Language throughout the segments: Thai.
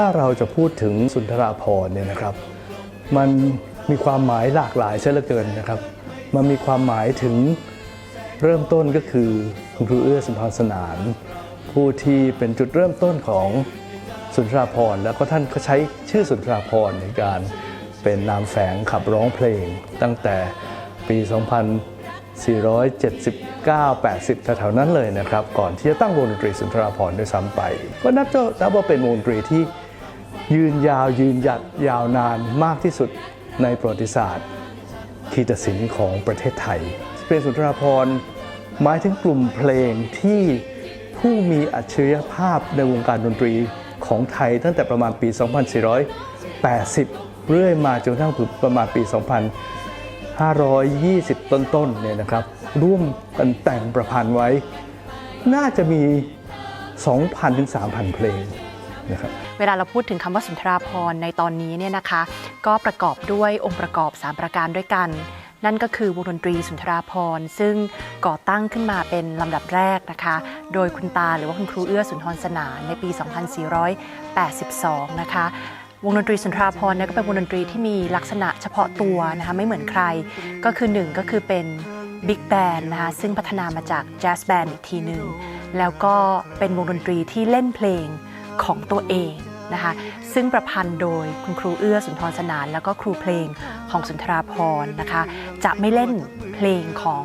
ถ้าเราจะพูดถึงสุนทราภรณ์เนี่ยนะครับ มันมีความหมายหลากหลายเสียเหลือเกินนะครับ มันมีความหมายถึงเริ่มต้นก็คือคุณครูเอื้อสุนทรสนาน ผู้ที่เป็นจุดเริ่มต้นของสุนทราภรณ์แล้วก็ท่านก็ใช้ชื่อสุนทราภรณ์ในการเป็นนามแฝงขับร้องเพลง ตั้งแต่ปี 2479 80แถวๆนั้นเลยนะครับ ก่อนที่จะตั้งวงดนตรีสุนทราภรณ์ด้วยซ้ำไป ก็นับจะนับว่าเป็นวงดนตรีที่ ยืนยาวยืนหยัดยาวนานมากที่สุดในประวัติศาสตร์คีตศิลป์ของประเทศไทยเพลงสุนทรภรหมายถึงกลุ่มเพลงที่ผู้มีอัจฉริยภาพในวงการดนตรีของไทยตั้งแต่ประมาณปี 2480 เรื่อยมาจนกระทั่งถึงประมาณปี 2520 ต้นๆเนี่ยนะครับ ร่วมกันแต่งประพันธ์ไว้ น่าจะมี 2,000 ถึง 3,000 เพลง นะครับเวลาเราพูดถึงคำว่าสุนทราภรณ์ในตอนนี้เนี่ยนะคะ ก็ประกอบด้วยองค์ประกอบ 3 ประการด้วยกัน นั่นก็คือวงดนตรีสุนทราภรณ์ซึ่งก่อตั้งขึ้นมาเป็นลำดับแรกนะคะ โดยคุณตาหรือว่าคุณครูเอื้อสุนทรสนานในปี 2482 นะคะวงดนตรีสุนทราภรณ์เนี่ยก็เป็นวงดนตรีที่มีลักษณะเฉพาะตัวนะคะไม่เหมือนใคร ก็คือหนึ่งก็คือเป็นบิ๊กแบนด์นะคะซึ่งพัฒนามาจากแจ๊สแบนด์อีกทีหนึ่งแล้วก็เป็นวงดนตรีที่เล่นเพลง ของตัวเองนะคะซึ่งประพันธ์โดยคุณครูเอื้อสุนทรสนาน แล้วก็ครูเพลงของสุนทราภรณ์นะคะ จะไม่เล่นเพลงของ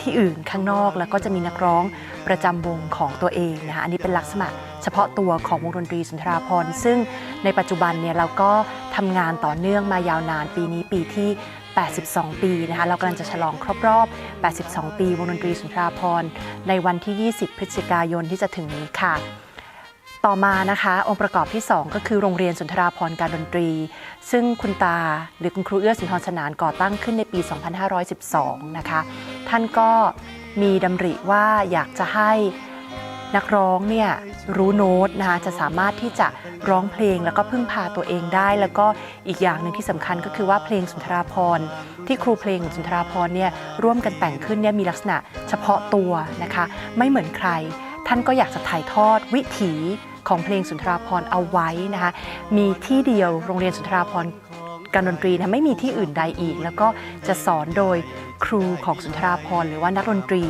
ที่อื่นข้างนอกแล้วก็จะมีนักร้องประจำวงของตัวเองนะคะอันนี้เป็นลักษณะเฉพาะตัวของวงดนตรีสุนทราภรณ์ซึ่งในปัจจุบันเนี่ยเราก็ทำงานต่อเนื่องมายาวนานปีนี้ปีที่ 82 ปีนะคะเรากำลังจะฉลองครบรอบ 82 ปีวงดนตรีสุนทราภรณ์ในวันที่ 20 พฤศจิกายนที่จะถึงนี้ค่ะ ต่อมานะคะองค์ประกอบที่ 2 ก็คือโรงเรียนสุนทราภรการดนตรี ซึ่งคุณตาหรือคุณครูเอื้อสุนทรสนานก่อตั้งขึ้นในปี 2512 นะคะ ท่านก็มีดำริว่าอยากจะให้นักร้องเนี่ยรู้โน้ตนะคะจะสามารถที่จะร้องเพลงแล้วก็พึ่งพาตัวเองได้ แล้วก็อีกอย่างหนึ่งที่สำคัญก็คือว่าเพลงสุนทราภรที่ครูเพลงของสุนทราภรเนี่ยร่วมกันแต่งขึ้นเนี่ยมีลักษณะเฉพาะตัวนะคะ ไม่เหมือนใคร ท่านก็อยากจะถ่ายทอดวิถีของเพลงสุนทราภรณ์เอาไว้นะคะมีที่เดียวโรงเรียนสุนทราภรณ์การดนตรีนะไม่มีที่อื่นใดอีก แล้วก็จะสอนโดยครูของสุนทราภรณ์หรือว่านักดนตรี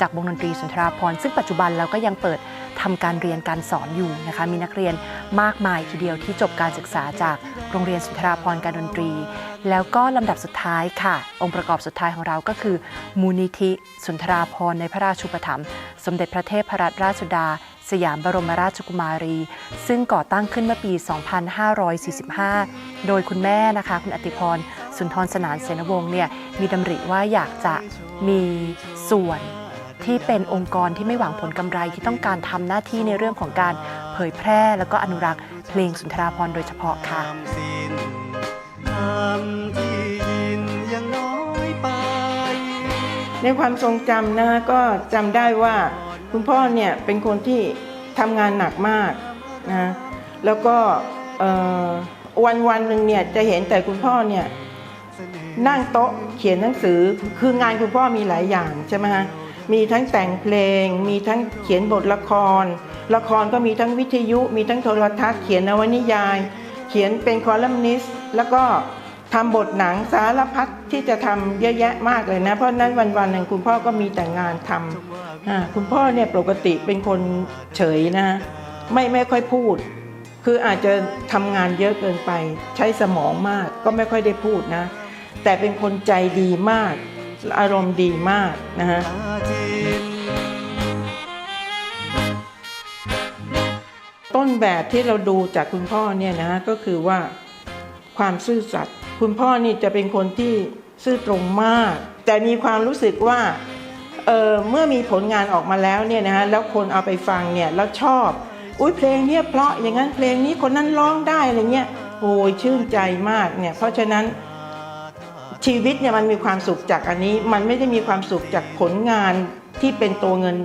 จากวงดนตรีสุนทราภรณ์ซึ่งปัจจุบันเราก็ยังเปิดทำการเรียนการสอนอยู่นะคะมีนักเรียนมากมายทีเดียวที่จบการศึกษาจากโรงเรียนสุนทราภรณ์การดนตรี แล้วก็ลำดับสุดท้ายค่ะ องค์ประกอบสุดท้ายของเราก็คือ มูลนิธิสุนทราภรณ์ในพระราชูปถัมภ์สมเด็จพระเทพรัตนราชสุดา สยามบรมราชกุมารี ซึ่งก่อตั้งขึ้นเมื่อปี 2545 โดยคุณแม่นะคะ คุณอติพร สุนทรสนานเสนวงศ์เนี่ยมีดำริว่าอยากจะมีส่วนที่เป็นองค์กรที่ไม่หวังผลกำไรที่ต้องการทำหน้าที่ในเรื่องของการเผยแพร่ แล้วก็อนุรักษ์เพลงสุนทราภรณ์โดยเฉพาะค่ะำที่ยินยังน้อยไป ในความทรงจำนะคะก็จำได้ว่าคุณพ่อเนี่ยเป็นคนที่ทำงานหนักมากนะแล้วก็วันวันหนึ่งเนี่ยจะเห็นแต่คุณพ่อเนี่ยนั่งโต๊ะเขียนหนังสือคืองานคุณพ่อมีหลายอย่างใช่ไหมฮะมีทั้งแต่งเพลง มีทั้งเขียนบทละคร ละครก็มีทั้งวิทยุ มีทั้งโทรทัศน์เขียนนวนิยาย เขียนเป็นคอลัมนิสต์แล้วก็ ทำบทหนังสารพัดที่จะทำเยอะแยะมากเลยนะ เพราะนั้นวันๆหนึ่งคุณพ่อก็มีแต่งานทำคุณพ่อเนี่ยปกติเป็นคนเฉยนะ ไม่ไม่ค่อยพูด คืออาจจะทำงานเยอะเกินไป ใช้สมองมากก็ไม่ค่อยได้พูดนะ แต่เป็นคนใจดีมาก อารมณ์ดีมากนะฮะต้นแบบที่เราดูจากคุณพ่อเนี่ยนะก็คือว่าความซื่อสัตย์ คุณพ่อนี่จะเป็นคนที่ซื่อตรงมาก แต่มีความรู้สึกว่าเเมื่อมีผลงานออกมาแล้วเนี่ยนะฮะแล้วคนเอาไปฟังเนี่ยแล้วชอบ อุ้ยเพลงเนี้ยเพราะอย่างนั้นเพลงนี้คนนั้นร้องได้อะไรเงี้ยโอ้ยชื่นใจมากเนี่ยเพราะฉะนั้นชีวิตเนี่ยมันมีความสุขจากอันนี้ มันไม่ได้มีความสุขจากผลงานที่เป็นตัวเงิน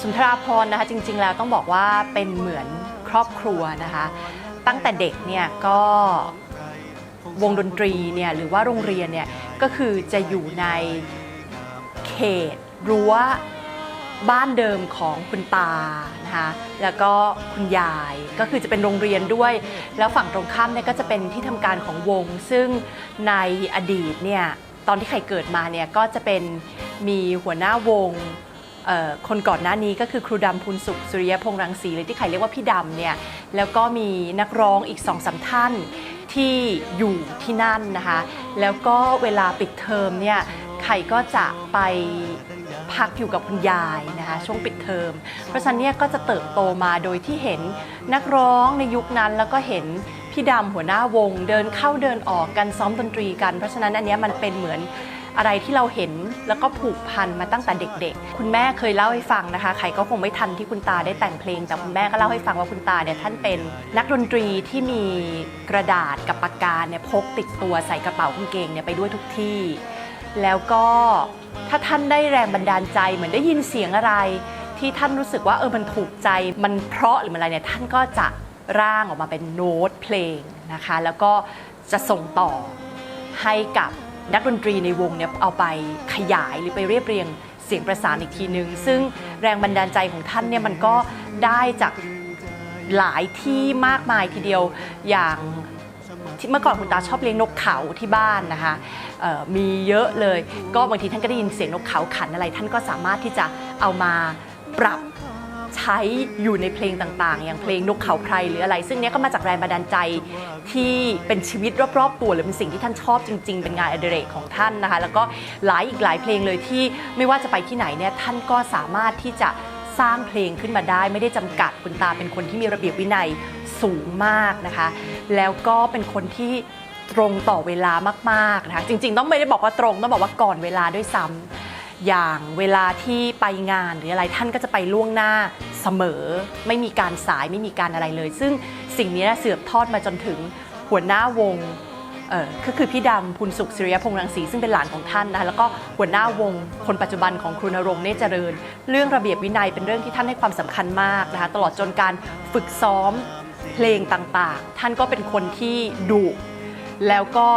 สุนทราพรนะคะจริงๆแล้วต้องบอกว่าเป็นเหมือนครอบครัวนะคะ ตั้งแต่เด็กเนี่ยก็วงดนตรีเนี่ยหรือว่าโรงเรียนเนี่ยก็คือจะอยู่ในเขตรั้วบ้านเดิมของคุณตานะคะแล้วก็คุณยายก็คือจะเป็นโรงเรียนด้วย แล้วฝั่งตรงข้ามเนี่ยก็จะเป็นที่ทำการของวง ซึ่งในอดีตเนี่ยตอนที่ใครเกิดมาเนี่ยก็จะเป็นมีหัวหน้าวง คนก่อนหน้านี้ก็คือครูดำพูนสุขสุริยพงษ์รังสีหรือที่ใครเรียกว่าพี่ดำเนี่ยแล้วก็มีนักร้องอีกสองสามท่านที่อยู่ที่นั่นนะคะ แล้วก็เวลาปิดเทอมเนี่ยใครก็จะไปพักอยู่กับคุณยายนะคะช่วงปิดเทอม เพราะฉะนั้นเนี่ยก็จะเติบโตมาโดยที่เห็นนักร้องในยุคนั้นแล้วก็เห็นพี่ดำหัวหน้าวง เดินเข้าเดินออกกันซ้อมดนตรีกัน เพราะฉะนั้นอันนี้มันเป็นเหมือน อะไรที่เราเห็นแล้วก็ผูกพันมาตั้งแต่เด็กๆ คุณแม่เคยเล่าให้ฟังนะคะ ใครก็คงไม่ทันที่คุณตาได้แต่งเพลง แต่คุณแม่ก็เล่าให้ฟังว่าคุณตาเนี่ยท่านเป็นนักดนตรีที่มีกระดาษกับปากกาเนี่ยพกติดตัวใส่กระเป๋ากางเกงเนี่ยไปด้วยทุกที่ แล้วก็ถ้าท่านได้แรงบันดาลใจเหมือนได้ยินเสียงอะไร ที่ท่านรู้สึกว่าเออมันถูกใจมันเพราะหรือมันอะไรเนี่ยท่านก็จะร่างออกมาเป็นโน้ตเพลงนะคะ แล้วก็จะส่งต่อให้กับ นักดนตรีในวงเนี่ยเอาไปขยายหรือไปเรียบเรียงเสียงประสานอีกทีนึง ซึ่งแรงบันดาลใจของท่านเนี่ยมันก็ได้จากหลายที่มากมายทีเดียวอย่างที่เมื่อก่อนคุณตาชอบเลี้ยงนกเขาที่บ้านนะคะมีเยอะเลย ก็บางทีท่านก็ได้ยินเสียงนกเขาขันอะไร ท่านก็สามารถที่จะเอามาปรับ ใช้อยู่ในเพลงต่างๆ อย่างเพลงนกเขาไพรหรืออะไร ซึ่งเนี้ยก็มาจากแรงบันดาลใจที่เป็นชีวิตรอบๆ ตัวหรือเป็นสิ่งที่ท่านชอบจริง ๆ เป็นงานอดิเรกของท่านนะคะ แล้วก็หลายอีกหลายเพลงเลยที่ไม่ว่าจะไปที่ไหนเนี่ยท่านก็สามารถที่จะสร้างเพลงขึ้นมาได้ไม่ได้จำกัดคุณตาเป็นคนที่มีระเบียบวินัยสูงมากนะคะ แล้วก็เป็นคนที่ตรงต่อเวลามากๆนะคะจริง ๆ ต้องไม่ได้บอกว่าตรงต้องบอกว่าก่อนเวลาด้วยซ้ำ อย่างเวลาที่ไปงานหรืออะไรท่านก็จะไปล่วงหน้าเสมอ ไม่มีการสายไม่มีการอะไรเลย ซึ่งสิ่งนี้เสืบทอดมาจนถึงหัวหน้าวงก็คือพี่ดำพุนสุขศิริยพงษ์รังสีซึ่งเป็นหลานของท่านนะคะแล้วก็หัวหน้าวงคนปัจจุบันของครูนรงค์เนตรเจริญ เรื่องระเบียบวินัยเป็นเรื่องที่ท่านให้ความสำคัญมากนะคะตลอดจนการฝึกซ้อมเพลงต่างๆ ท่านก็เป็นคนที่ดุแล้วก็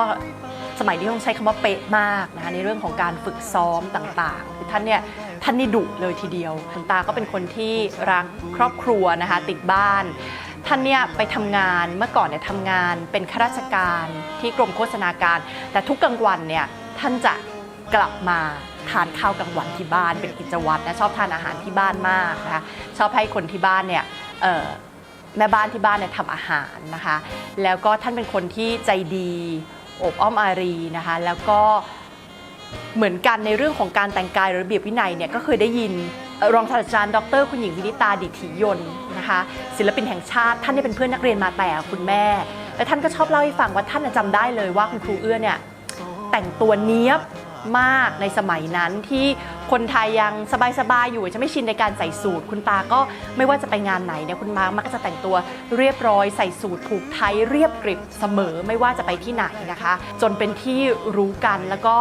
สมัยนี้ต้องใช้คำว่าเป๊ะมากนะคะในเรื่องของการฝึกซ้อมต่างๆคือท่านเนี่ยท่านนี่ดุเลยทีเดียวคุณตาก็เป็นคนที่รักครอบครัวนะคะติดบ้าน ท่านเนี่ยไปทำงานเมื่อก่อนเนี่ยทำงานเป็นข้าราชการที่กรมโฆษณาการ แต่ทุกกลางวันเนี่ยท่านจะกลับมาทานข้าวกลางวันที่บ้านเป็นกิจวัตรนะชอบทานอาหารที่บ้านมากนะคะชอบให้คนที่บ้านเนี่ยแม่บ้านที่บ้านเนี่ยทำอาหารนะคะ แล้วก็ท่านเป็นคนที่ใจดี อบอ้อมอารีนะคะ แล้วก็เหมือนกันในเรื่องของการแต่งกายระเบียบวินัยเนี่ยก็เคยได้ยินรองศาสตราจารย์ดร คุณหญิงวินิตาดิถิยนนะคะศิลปินแห่งชาติท่านเนี่ยเป็นเพื่อนนักเรียนมาแต่คุณแม่ และท่านก็ชอบเล่าให้ฟังว่าท่านน่ะจำได้เลยว่าคุณครูเอื้อเนี่ยแต่งตัวเนี้ยบมากในสมัยนั้นที่ คนไทยยังสบายๆอยู่จะไม่ชินในการใส่สูทคุณตาก็ไม่ว่าจะไปงานไหนเนี่ยคุณมามักจะแต่งตัวเรียบร้อยใส่สูทผูกไทยเรียบกริบเสมอไม่ว่าจะไปที่ไหนนะคะ จนเป็นที่รู้กันแล้วก็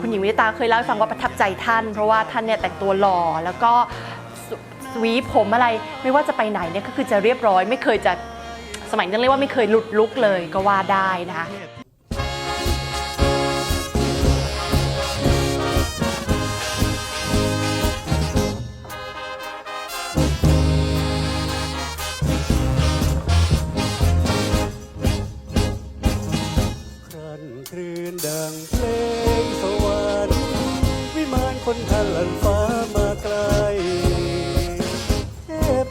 คุณหญิงวิตาเคยเล่าให้ฟังว่าประทับใจท่าน เพราะว่าท่านเนี่ยแต่งตัวหล่อแล้วก็สวีผมอะไรไม่ว่าจะไปไหนเนี่ยก็คือจะเรียบร้อย ไม่เคยจะสมัยนั้นเรียกว่าไม่เคยหลุดลุกเลยก็ว่าได้นะคะ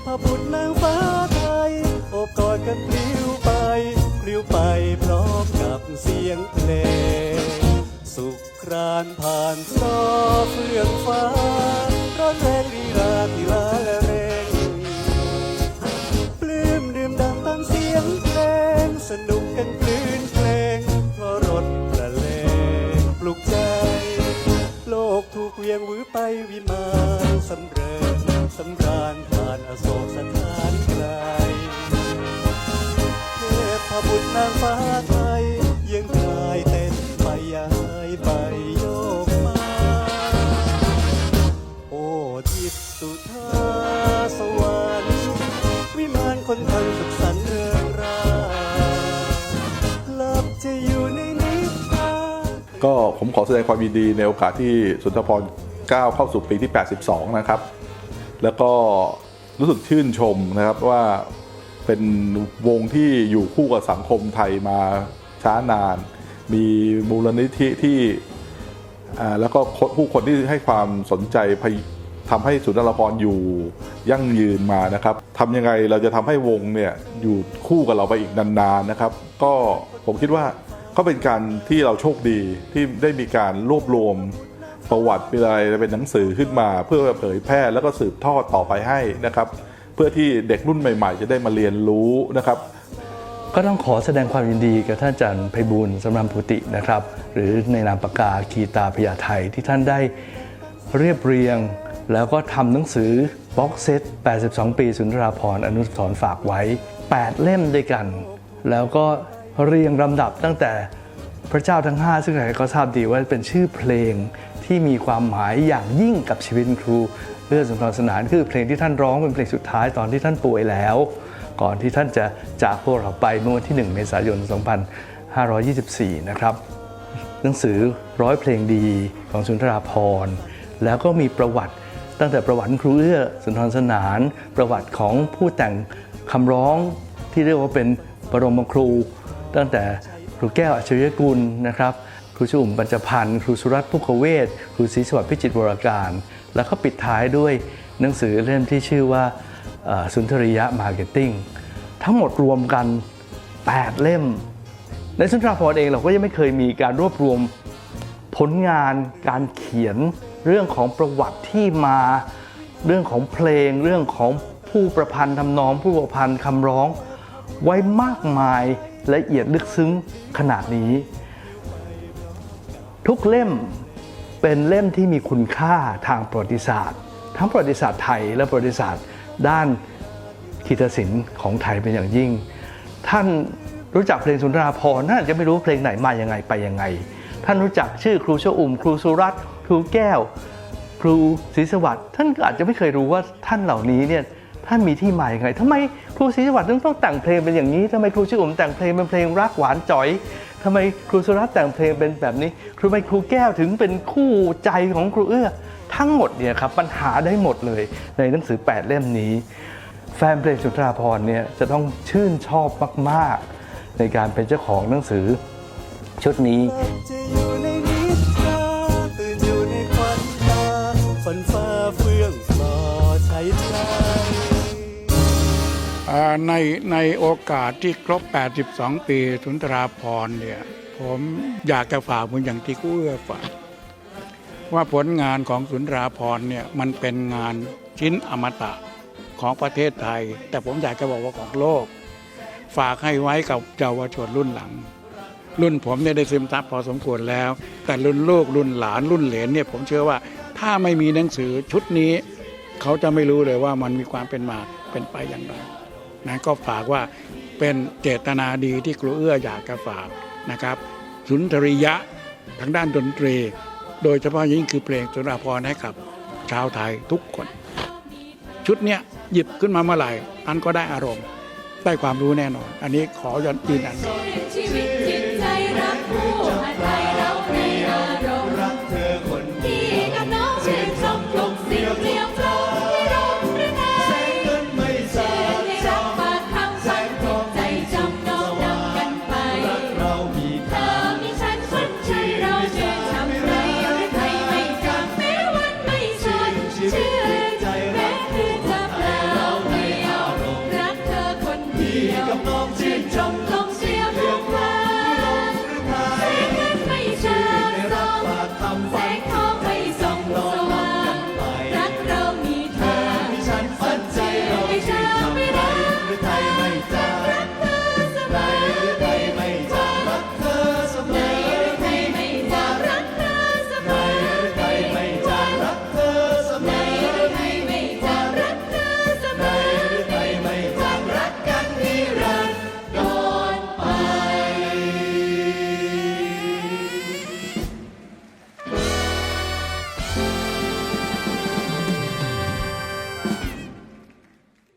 ทพพบุตรนางฟ้าไทยโอบกอดกันพลิ้วไปพลิ้วไปพร้อมกับเสียงเพลง สุขครานผ่านซอเฟื่องฟ้าร้อนแรงรีราที่ลาและเร่งปลื้มดื่มด่ำตามเสียงเพลง สนุกกันคลื่นเพลงเพราะรถประเลงปลุกใจ โลกถูกเวียงวือไปวิมานสำเริงสำรา ก็ผมขอแสดงความยินดีในโอกาสที่สุนทรพรก้าวเข้าสู่ปีที่ 82 นะครับ แล้วก็รู้สึกชื่นชมนะครับว่าเป็นวงที่อยู่คู่กับสังคมไทยมาช้านาน มีมูลนิธิที่แล้วก็ผู้คนที่ให้ความสนใจทำให้ศูนย์นรพรอยู่ยั่งยืนมานะครับทำยังไงเราจะทำให้วงเนี่ยอยู่คู่กับเราไปอีกนานๆนะครับ ก็ผมคิดว่า ก็เป็นการที่เราโชคดีที่ได้มีการรวบรวมประวัติเป็นอะไรเป็นหนังสือขึ้นมา เพื่อเผยแพร่แล้วก็สืบทอดต่อไปให้นะครับ เพื่อที่เด็กรุ่นใหม่ ๆ จะได้มาเรียนรู้นะครับ ก็ต้องขอแสดงความยินดีกับท่านอาจารย์ไพบูลสำรำพุตินะครับ หรือในนามปากกาคีตาพยาไทยที่ท่านได้เรียบเรียง แล้วก็ทำหนังสือบ็อกเซต 82 ปีสุนทราภรณ์อนุสรฝากไว้ 8 เล่มด้วยกัน แล้วก็ เรียงลำดับตั้งแต่พระเจ้าทั้ง 5 ซึ่งใครก็ทราบดีว่าเป็นชื่อเพลงที่มีความหมายอย่างยิ่งกับชีวิตครูเลื่อนสุนทรสนานคือเพลงที่ท่านร้องเป็นเพลงสุดท้ายตอนที่ท่านป่วยแล้ว ก่อนที่ท่านจะจากพวกเราไปเมื่อวันที่ 1 เมษายน 2524 นะครับ หนังสือร้อยเพลงดีของสุนทราภรณ์แล้วก็มีประวัติตั้งแต่ประวัติครูเอื้อสุนทรสนาน ประวัติของผู้แต่งคำร้องที่เรียกว่าเป็นบรมครู ตั้งแต่ครูแก้วอัจฉริยกุลนะครับครูชุ่มปัญจพันธ์ครูสุรัตน์พุกเวศครูศรีสวัสดิ์พิจิตรวรการ แล้วก็ปิดท้ายด้วยหนังสือเล่มที่ชื่อว่าสุนทรียะมาร์เก็ตติ้งทั้งหมดรวมกัน 8 เล่ม ในสุนทราภรณ์เองเราก็ยังไม่เคยมีการรวบรวมผลงานการเขียนเรื่องของประวัติที่มาเรื่องของเพลง เรื่องของผู้ประพันธ์ทำนองผู้ประพันธ์คำร้องไว้มากมาย ละเอียดลึกซึ้งขนาดนี้ ทุกเล่มเป็นเล่มที่มีคุณค่าทางประวัติศาสตร์ ทั้งประวัติศาสตร์ไทยและประวัติศาสตร์ ด้านคีตศิลป์ของไทยเป็นอย่างยิ่ง ท่านรู้จักเพลงสุนทราภรณ์ท่าอาจจะไม่รู้เพลงไหนมายังไงไปยังไง ท่านรู้จักชื่อครูชอุ่ม ครูสุรัตน์ครูแก้ว ครูศรีสวัสดิ์ท่านก็อาจจะไม่เคยรู้ว่าท่านเหล่านี้เนี่ยท่านมีที่มาอย่างไงทำไม ครูศรีสวัสดิ์ต้องต้องแต่งเพลงเป็นอย่างนี้ทำไมครูชื่ออุ่มแต่งเพลงเป็นเพลงรักหวานจ๋อยทำไมครูสุรัตน์แต่งเพลงเป็นแบบนี้ทำไมครูแก้วถึงเป็นคู่ใจของครูเอื้อ ทั้งหมดเนี่ยครับปัญหาได้หมดเลยในหนังสือ 8 เล่มนี้ แฟนเพลงสุนทราภรเนี่ยจะต้องชื่นชอบมาก ๆ ในการเป็นเจ้าของหนังสือชุดนี้ ในในโอกาสที่ครบ 82 ปีสุนทราพรเนี่ยผมอยากจะฝากคุณอย่างที่กู้เอื้อฝากว่าผลงานของสุนทราพรเนี่ยมันเป็นงานชิ้นอมตะของประเทศไทย แต่ผมอยากจะบอกว่าของโลก ฝากให้ไว้กับเยาวชนรุ่นหลัง รุ่นผมเนี่ยได้ซึมซับพอสมควรแล้ว แต่รุ่นลูกรุ่นหลานรุ่นเหลนเนี่ยผมเชื่อว่าถ้าไม่มีหนังสือชุดนี้ เขาจะไม่รู้เลยว่ามันมีความเป็นมาเป็นไปอย่างไร นะก็ฝากว่าเป็นเจตนาดีที่ครูเอื้ออยากจะฝากนะครับ สุนทรียะทางด้านดนตรี โดยเฉพาะยิ่งคือเพลงสุนทรภรให้กับชาวไทยทุกคน ชุดเนี้ยหยิบขึ้นมาเมื่อไหร่อันก็ได้อารมณ์ได้ความรู้แน่นอน อันนี้ขอยันยืนยันชีวิตจิตใจรักผู้อาไทย